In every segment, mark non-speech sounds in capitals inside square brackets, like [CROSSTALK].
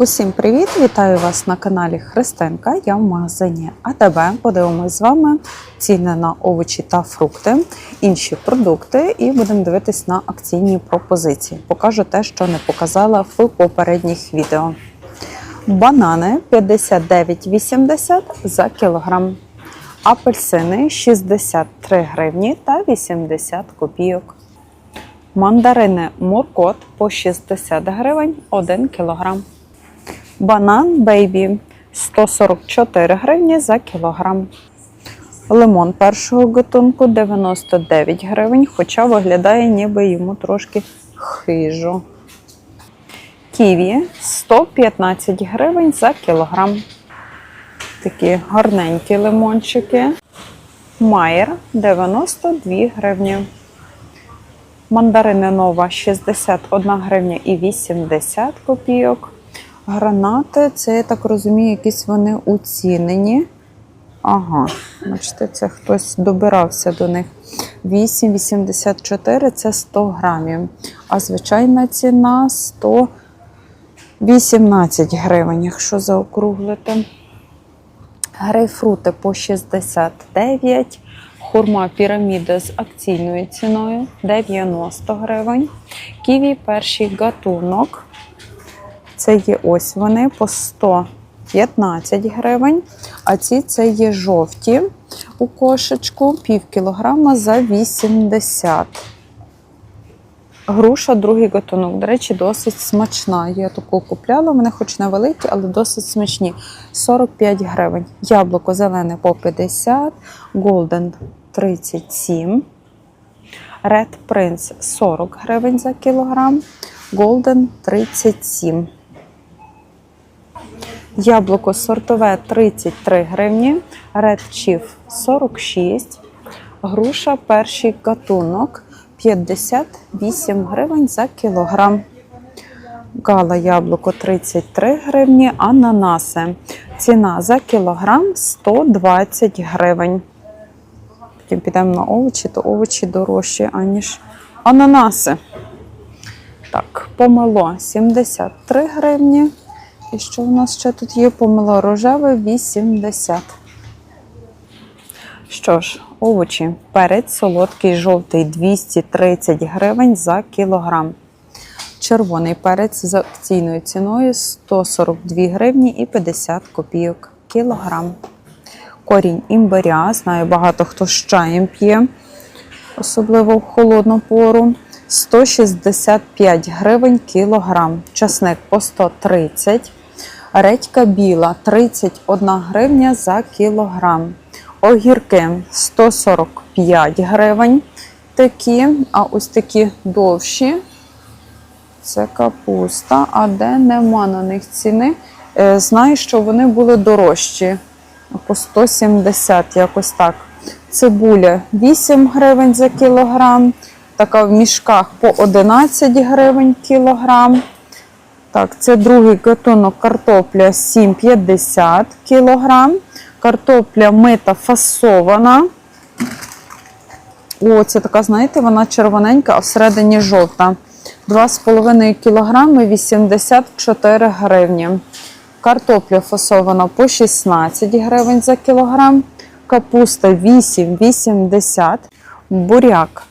Усім привіт! Вітаю вас на каналі Христинка. Я в магазині АТБ. Подивимось з вами ціни на овочі та фрукти, інші продукти, і будемо дивитись на акційні пропозиції. Покажу те, що не показала в попередніх відео. Банани 59,80 за кілограм. Апельсини 63 гривні та 80 копійок. Мандарини Муркот по 60 гривень 1 кілограм. Банан Бейбі 144 гривні за кілограм. Лимон першого гатунку 99 гривень, хоча виглядає ніби йому трошки хижо. Ківі 115 гривень за кілограм. Такі гарненькі лимончики. Майер 92 гривні. Мандарини нова 61 гривня і 80 копійок. Гранати, це, я так розумію, якісь вони уцінені. Ага, бачите, це хтось добирався до них. 8,84 це 100 грамів. А звичайна ціна 118 гривень, якщо заокруглити. Грейпфрути по 69. Хурма піраміда з акційною ціною 90 гривень. Ківі перший гатунок. Це є ось вони по 115 гривень. А ці це є жовті у кошечку, пів кілограма за 80. Груша, другий гатунок. До речі, досить смачна. Я таку купляла, вони хоч невеликі, але досить смачні. 45 гривень. Яблуко зелене по 50, Golden 37. Red Prince 40 гривень за кілограм, Golden 37. Яблуко сортове 33 гривні, Red Chief 46. Груша перший гатунок 58 гривень за кілограм. Гала яблуко 33 гривні, ананаси. Ціна за кілограм 120 гривень. Потім підемо на овочі, то овочі дорожчі, аніж ананаси. Так, помело 73 гривні. І що у нас ще тут є? Помело рожеве 80. Що ж, овочі. Перець солодкий жовтий 230 гривень за кілограм. Червоний перець з акційною ціною 142 гривні і 50 копійок кілограм. Корінь імбиря, знаю, багато хто з чаєм п'є, особливо в холодну пору. 165 гривень кілограм. Часник по 130. Редька біла 31 гривня за кілограм. Огірки 145 гривень. Такі, а ось такі довші. Це капуста. А де нема на них ціни? Е, Знаю, що вони були дорожчі. По 170, якось так. Цибуля 8 гривень за кілограм. Така в мішках по 11 гривень кілограм. Так, це другий гатунок картопля 7,50 кілограм. Картопля мита фасована. О, це така, знаєте, вона червоненька, а всередині жовта. 2,5 кілограми 84 гривні. Картопля фасована по 16 гривень за кілограм. Капуста 8,80. Буряк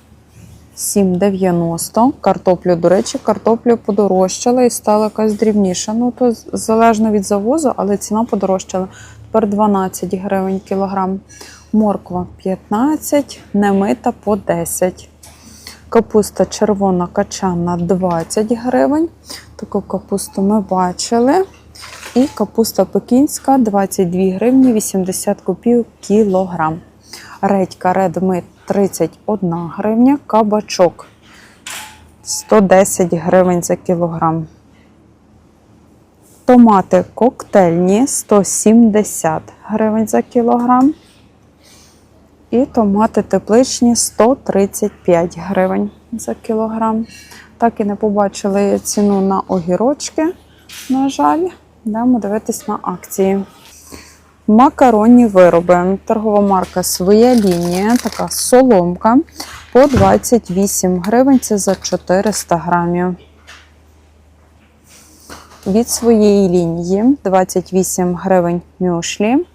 7,90. Картоплю, до речі, картоплю подорожчала і стала якась дрібніша. Ну, то залежно від завозу, але ціна подорожчала. Тепер 12 гривень кілограм. Морква 15, немита по 10. Капуста червона качана 20 гривень. Таку капусту ми бачили. І капуста пекінська 22 гривні 80 копійок кілограм. Редька редмит 31 гривня, кабачок 110 гривень за кілограм. Томати коктейльні 170 гривень за кілограм. І томати тепличні 135 гривень за кілограм. Так і не побачили ціну на огірочки, на жаль. Йдемо дивитись на акції. Макаронні вироби. Торгова марка Своя лінія, така соломка по 28 гривень. Це за 400 грамів. Від своєї лінії 28 гривень мюшлі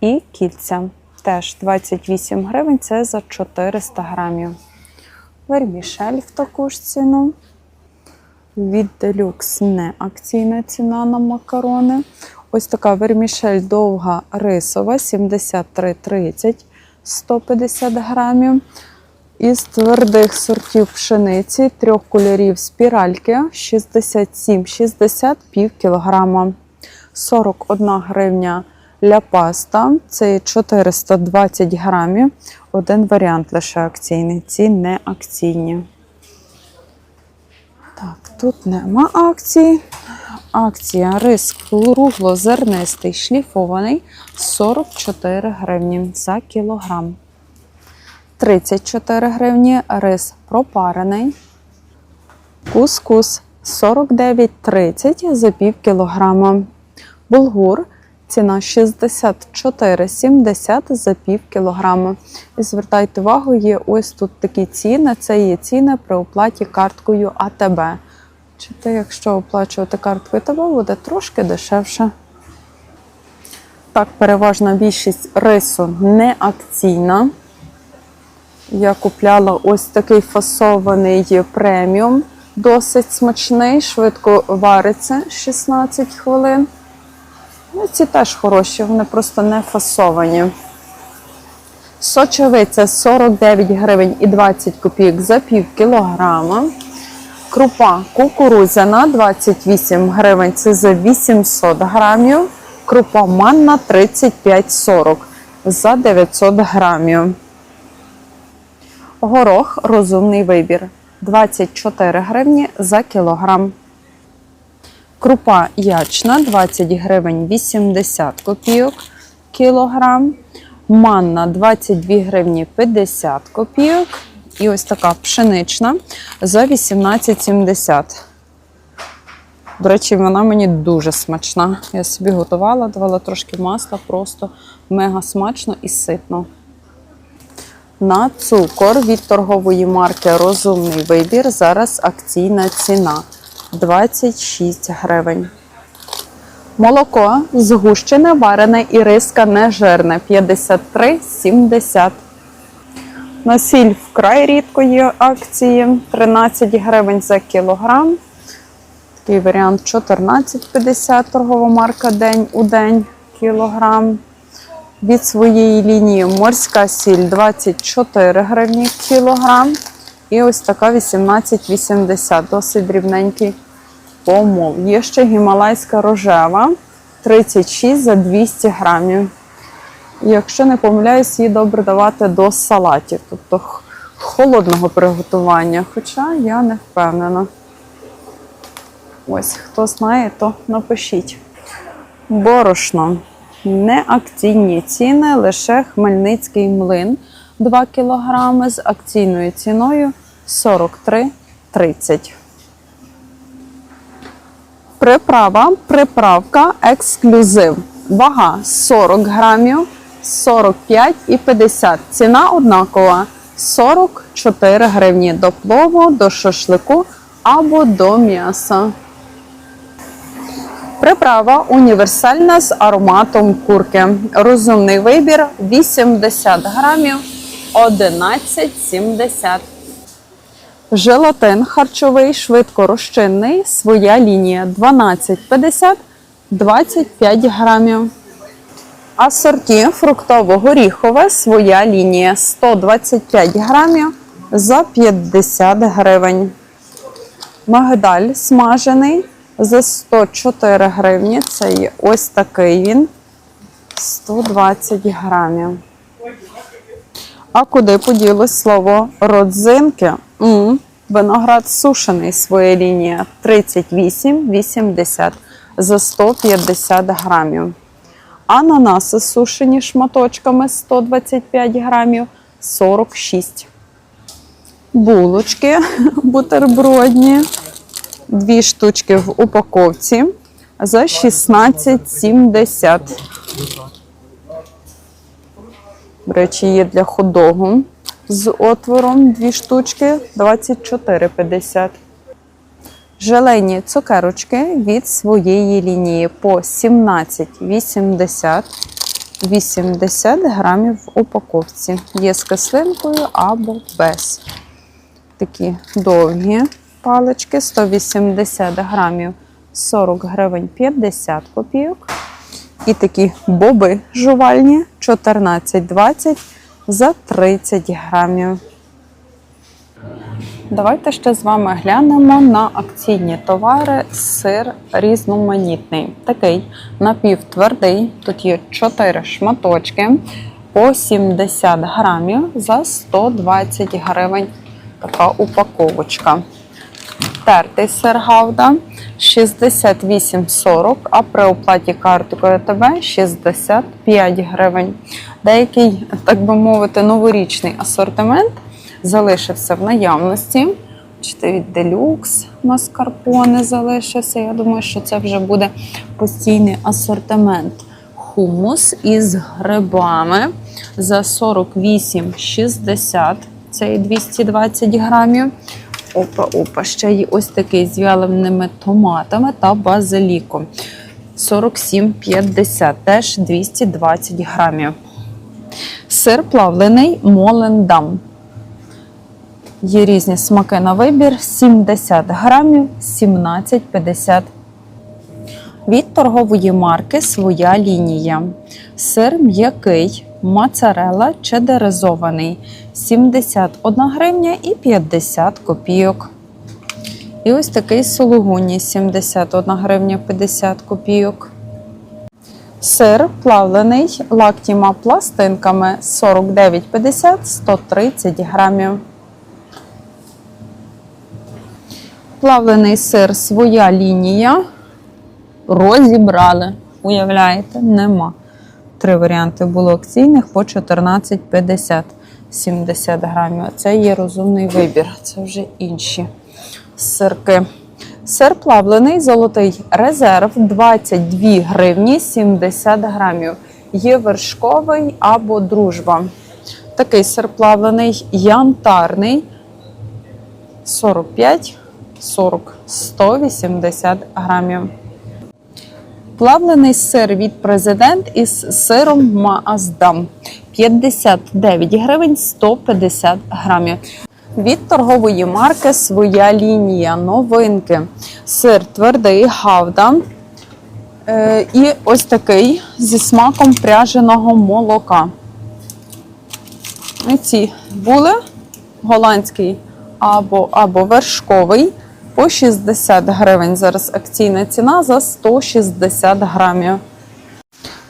і кільця. Теж 28 гривень це за 400 грамів. Вермішель в таку ж ціну. Від Deluxe не акційна ціна на макарони. Ось така вермішель довга рисова 73,30 150 грамів. Із твердих сортів пшениці трьох кольорів спіральки 67,60 пів кілограма. 41 гривня ля паста, це 420 грамів. Один варіант лише акційний, ці не акційні. Так, тут нема акції. Акція рис круглозернистий шліфований 44 гривні за кілограм. 34 гривні рис пропарений. Кускус 49,30 за пів кілограма. Булгур ціна 64,70 за пів кілограма. І звертайте увагу, є ось тут такі ціни. Це є ціни при оплаті карткою АТБ. Чи ти, якщо оплачувати карткою АТБ, буде трошки дешевше. Так, переважна більшість рису не акційна. Я купляла ось такий фасований преміум. Досить смачний, швидко вариться 16 хвилин. Ну, ці теж хороші, вони просто не фасовані. Сочевиця 49 гривень і 20 копійок за пів кілограма. Крупа кукурудзяна 28 гривень, це за 800 грамів. Крупа манна 35,40 за 900 грамів. Горох розумний вибір 24 гривні за кілограм. Крупа ячна 20 гривень 80 копійок кілограм. Манна 22 гривні 50 копійок. І ось така пшенична за 18,70. До речі, вона мені дуже смачна. Я собі готувала, давала трошки масла, просто мега смачно і ситно. На цукор від торгової марки Розумний вибір. Зараз акційна ціна 26 гривень. Молоко згущене, варене і риска нежирне 53,70. На сіль вкрай рідкої акції 13 гривень за кілограм. Такий варіант 14,50 торгова марка день у день кілограм. Від своєї лінії морська сіль 24 гривні кілограм. І ось така 18,80, досить дрібненький помол. Є ще гімалайська рожева 36 за 200 грамів. Якщо не помиляюсь, її добре давати до салатів, тобто холодного приготування. Хоча я не впевнена. Ось, хто знає, то напишіть. Борошно. Не акційні ціни, лише Хмельницький млин 2 кг з акційною ціною 43,30. Приправа, приправка, ексклюзив. Вага 40 грамів, 45 і 50. Ціна однакова 44 гривні до плову, до шашлику або до м'яса. Приправа універсальна з ароматом курки. Розумний вибір 80 грамів 11,70. Желатин харчовий, швидко розчинний, своя лінія 12,50 25 грамів. Асорті фруктово-горіхове, своя лінія 125 грамів за 50 гривень. Магдаль смажений за 104 гривні. Це є ось такий він 120 грамів. А куди поділось слово родзинки? м Виноград сушений, своя лінія 38,80 за 150 грамів. Ананаси сушені шматочками 125 грамів 46. Булочки [LAUGHS] бутербродні. Дві штучки в упаковці за 16,70. До речі, є для ходогу з отвором дві штучки 24,50. Желені цукерочки від своєї лінії по 17,80 80 грамів в упаковці. Є з кислинкою або без. Такі довгі палички 180 грамів 40 гривень 50 копійок. І такі боби жувальні 14,20 за 30 грамів. Давайте ще з вами глянемо на акційні товари. Сир різноманітний. Такий напівтвердий. Тут є 4 шматочки по 70 грамів за 120 гривень. Така упаковочка. Тертий сир гауда 68,40, а при оплаті карткою АТБ 65 гривень. Деякий, так би мовити, новорічний асортимент залишився в наявності. Бачите, від Deluxe маскарпоне залишився. Я думаю, що це вже буде постійний асортимент. Хумус із грибами за 48,60. Це і 220 грамів. Опа, опа, ще є ось такий з вяленими томатами та базиліком. 47,50, теж 220 грамів. Сир плавлений Молендам. Є різні смаки на вибір: 70 грамів, 17,50. Від торгової марки своя лінія. Сир м'який, моцарелла чедеризований 71 гривня і 50 копійок. І ось такий сулугуні 71 гривня 50 копійок. Сир плавлений лактіма пластинками 49,50 130 грамів. Плавлений сир своя лінія. Розібрали. Уявляєте, нема. Три варіанти було акційних по 14,50 70 грамів. Це є розумний вибір. Це вже інші сирки. Сир плавлений, золотий резерв 22 гривні 70 грамів. Є вершковий або дружба. Такий сир плавлений, янтарний 45, 40, 180 грамів. Плавлений сир від президент із сиром Маасдам 59 гривень 150 грамів. Від торгової марки своя лінія новинки. Сир твердий гавда. Е, і ось такий зі смаком пряженого молока. Ці були голландський або, або вершковий по 60 гривень. Зараз акційна ціна за 160 грамів.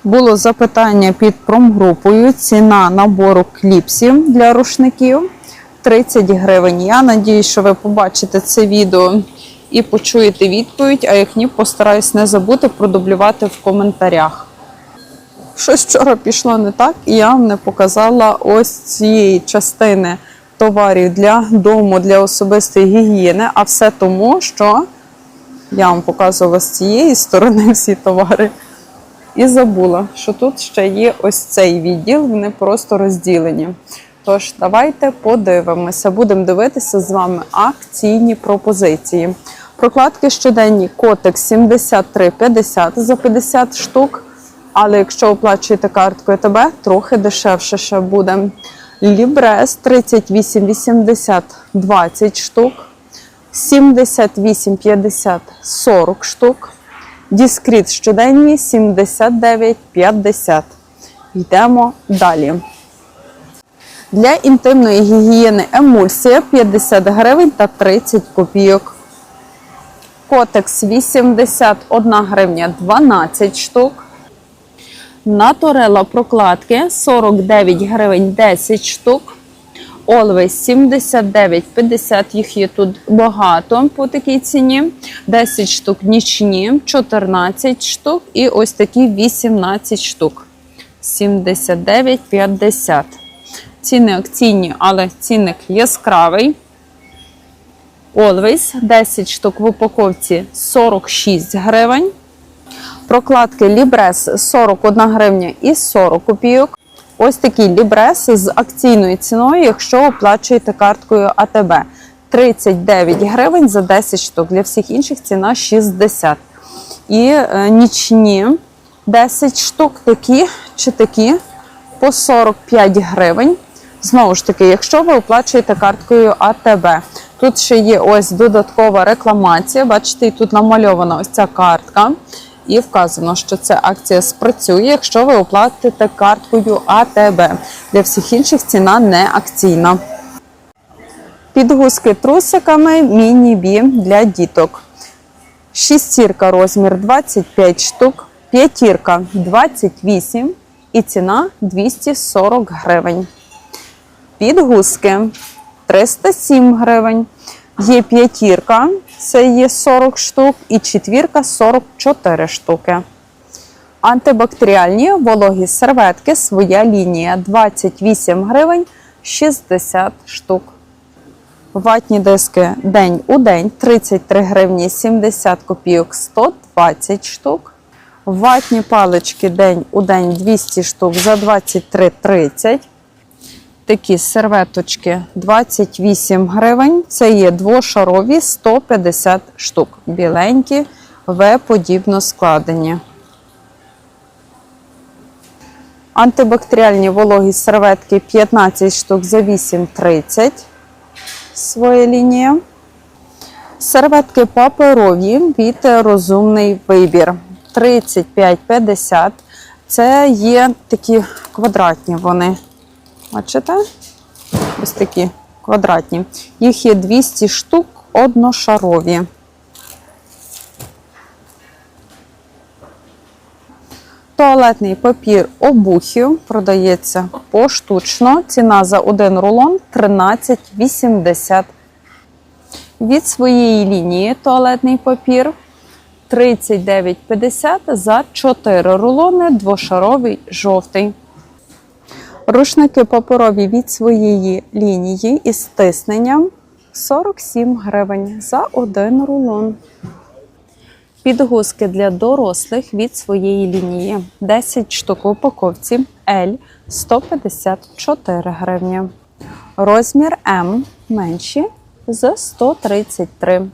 Було запитання під промгрупою. Ціна набору кліпсів для рушників 30 гривень. Я надію, що ви побачите це відео і почуєте відповідь. А як ні, постараюсь не забути продублювати в коментарях. Щось вчора пішло не так, і я вам не показала ось цієї частини товарів для дому, для особистої гігієни, а все тому, що я вам показувала з цієї сторони [LAUGHS] всі товари. І забула, що тут ще є ось цей відділ, вони просто розділені. Тож, давайте подивимося, будемо дивитися з вами акційні пропозиції. Прокладки щоденні котик 73,50 за 50 штук. Але якщо оплачуєте карткою ТБ, трохи дешевше ще буде. Лібрес 38,80 20 штук, 78,50 40 штук. Діскріт щоденні 79,50. Йдемо далі. Для інтимної гігієни емульсія 50 гривень та 30 копійок. Котекс 81 гривня 12 штук. Натурела прокладки 49 гривень 10 штук. Always 79,50, їх є тут багато по такій ціні. 10 штук нічні, 14 штук і ось такі 18 штук. 79,50. Ціни акційні, але цінник яскравий. Always 10 штук в упаковці 46 гривень. Прокладки Лібрес 41 гривня і 40 копійок. Ось такий Лібрес з акційною ціною, якщо оплачуєте карткою АТБ 39 гривень за 10 штук. Для всіх інших ціна 60. І е, нічні 10 штук такі чи такі по 45 гривень. Знову ж таки, якщо ви оплачуєте карткою АТБ, тут ще є ось додаткова рекламація. Бачите, тут намальована ось ця картка. І вказано, що ця акція спрацює, якщо ви оплатите карткою АТБ. Для всіх інших ціна не акційна. Підгузки трусиками міні-бі для діток. Шістірка розмір 25 штук, п'ятірка 28 і ціна 240 гривень. Підгузки 307 гривень. Є п'ятірка, це є 40 штук, і четвірка 44 штуки. Антибактеріальні вологі серветки, своя лінія 28 гривень 60 штук. Ватні диски день у день 33 гривні 70 копійок 120 штук. Ватні палички день у день 200 штук за 23,30. Такі серветочки 28 гривень. Це є двошарові 150 штук. Біленькі, В-подібно складені. Антибактеріальні вологі серветки 15 штук за 8,30 своя лінія. Серветки паперові від розумний вибір. 35,50. Це є такі квадратні вони. Бачите? Ось такі квадратні. Їх є 200 штук одношарові. Туалетний папір обухів продається поштучно. Ціна за один рулон 13,80. Від своєї лінії туалетний папір 39,50 за 4 рулони, двошаровий жовтий. Рушники паперові від своєї лінії із стисненням 47 гривень за один рулон. Підгузки для дорослих від своєї лінії 10 штук в упаковці L 154 гривні. Розмір М менші за 133.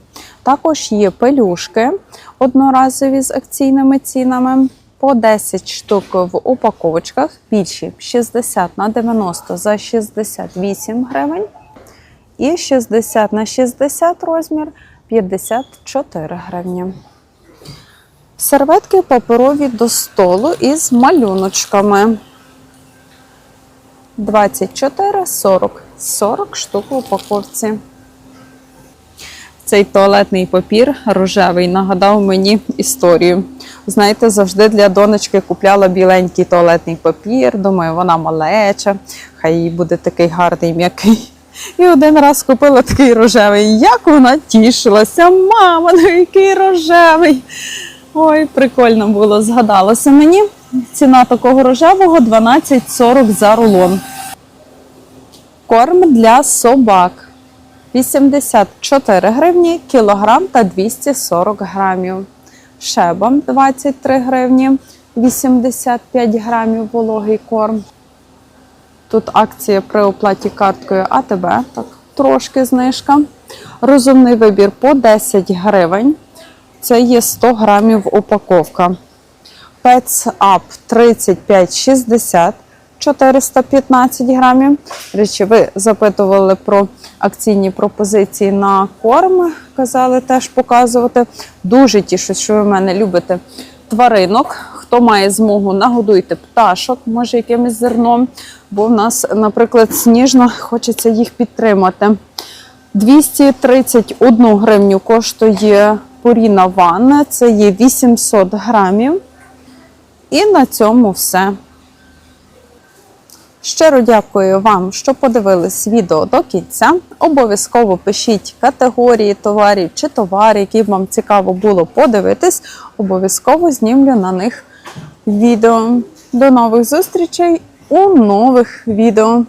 Також є пелюшки одноразові з акційними цінами. По 10 штук в упаковочках, більші 60 на 90 за 68 гривень. І 60 на 60 розмір 54 гривні. Серветки паперові до столу із малюночками. 24, 40, 40 штук в упаковці. Цей туалетний папір рожевий нагадав мені історію. Знаєте, завжди для донечки купляла біленький туалетний папір. Думаю, вона малеча, хай їй буде такий гарний м'який. І один раз купила такий рожевий. Як вона тішилася, мама, ну який рожевий. Ой, прикольно було, згадалося мені. Ціна такого рожевого 12,40 за рулон. Корм для собак. 84 гривні кілограм та 240 грамів. Шебам 23 гривні, 85 грамів вологий корм. Тут акція при оплаті карткою АТБ, так, трошки знижка. Розумний вибір по 10 гривень. Це є 100 грамів упаковка. Up 35,60 415 грамів. Речі, ви запитували про акційні пропозиції на корм. Казали теж показувати. Дуже тішусь, що ви в мене любите тваринок. Хто має змогу, нагодуйте пташок, може якимось зерном. Бо в нас, наприклад, сніжно, хочеться їх підтримати. 231 гривню коштує Purina One, це є 800 грамів. І на цьому все. Щиро дякую вам, що подивились відео до кінця. Обов'язково пишіть категорії товарів чи товари, які вам цікаво було подивитись. Обов'язково знімлю на них відео. До нових зустрічей у нових відео.